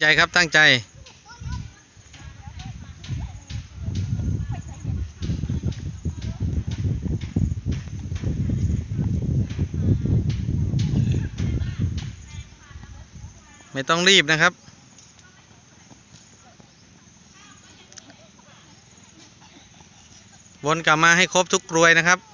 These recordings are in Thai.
ใจครับตั้งใจ ไม่ต้องรีบนะครับ วนกลับมาให้ครบทุกกรวยนะครับ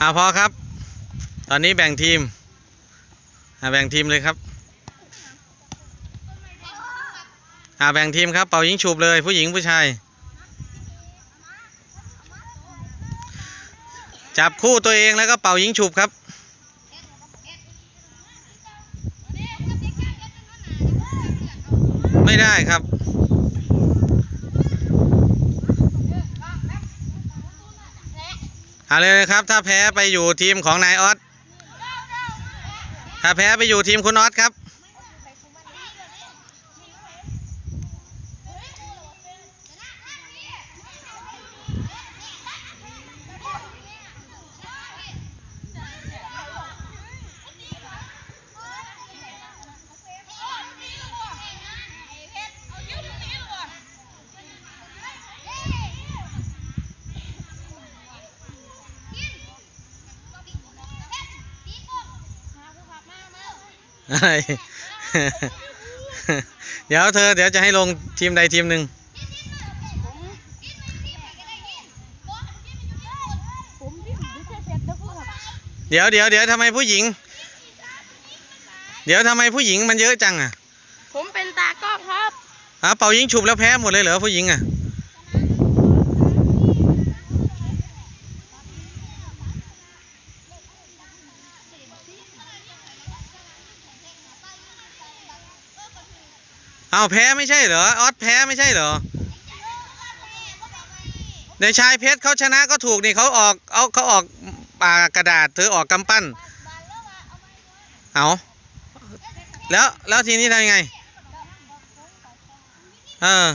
อาพอครับ ตอนนี้แบ่งทีมอาแบ่งทีมเลยครับอาแบ่งทีมครับ เป่ายิงฉุบเลย ผู้หญิงผู้ชาย จับคู่ตัวเองแล้วก็เป่ายิงฉุบครับไม่ได้ครับ เอาเลยครับ ถ้าแพ้ไปอยู่ทีมของนายออสถ้าแพ้ไปอยู่ทีมคุณออสครับ เดี๋ยวเธอเดี๋ยวจะให้ลงทีมใดทีมหนึ่งผมที่ผมไม่ใช่เสร็จแล้วก็แบบเดี๋ยวเดี๋ยวเดี๋ยวทำไมผู้หญิง เดี๋ยวทำไมผู้หญิงมันเยอะจังอะ ผมเป็นตากล้องครับอะเป่ายิงฉุบแล้วแพ้หมดเลยเหรอผู้หญิงอะ เอาแพ้ไม่ใช่เหรอออสแพ้ไม่ใช่เหรอในชายเพชรเขาชนะก็ถูกนี่เขาออกเอาเขาออกปากกระดาษเธอออกกำปั้น เอาแล้วแล้วทีนี้ทำยังไง เออ